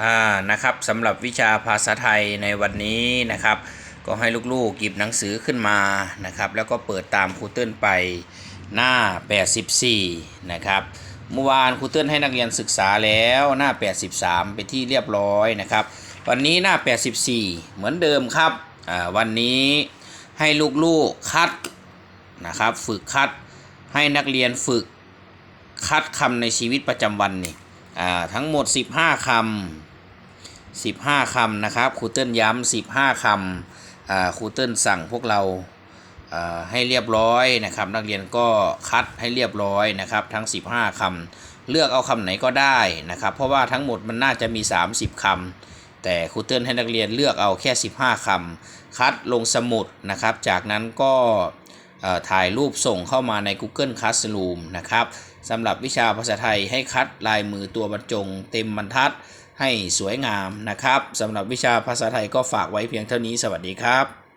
อ่านะครับสำหรับวิชาภาษาไทยในวันนี้นะครับ ก็ให้ลูกๆหยิบหนังสือขึ้นมานะครับ แล้วก็เปิดตามครูเติ้ลไปหน้า 84 นะครับเมื่อวานครูเติ้ลให้นักเรียนศึกษาแล้วหน้า 83เป็นที่เรียบร้อยนะครับ วันนี้หน้า 84 เหมือนเดิมครับอ่าวันนี้ให้ลูกๆคัดนะครับฝึกคัดให้นักเรียนฝึกคัดคำในชีวิตประจำวันนี่ ทั้งหมด 15คำ15คำนะครับครูเติ้ลย้ำ15คำอ่าครูเติ้ลสั่งพวกเราให้เรียบร้อยนะครับ นักเรียนก็คัดให้เรียบร้อยนะครับ ทั้ง 15คำเลือกเอาคำไหนก็ได้นะครับ เพราะว่าทั้งหมดมันน่าจะมี 30คำแต่ครูเติ้ลให้นักเรียนเลือกเอาแค่ 15คำคัดลงสมุดนะครับ จากนั้นก็ถ่ายรูปส่งเข้ามาใน Google Classroom นะครับ สำหรับวิชาภาษาไทยให้คัดลายมือตัวบรรจง เต็มบรรทัดให้สวยงามนะครับสำหรับวิชาภาษาไทยก็ฝากไว้เพียงเท่านี้สวัสดีครับ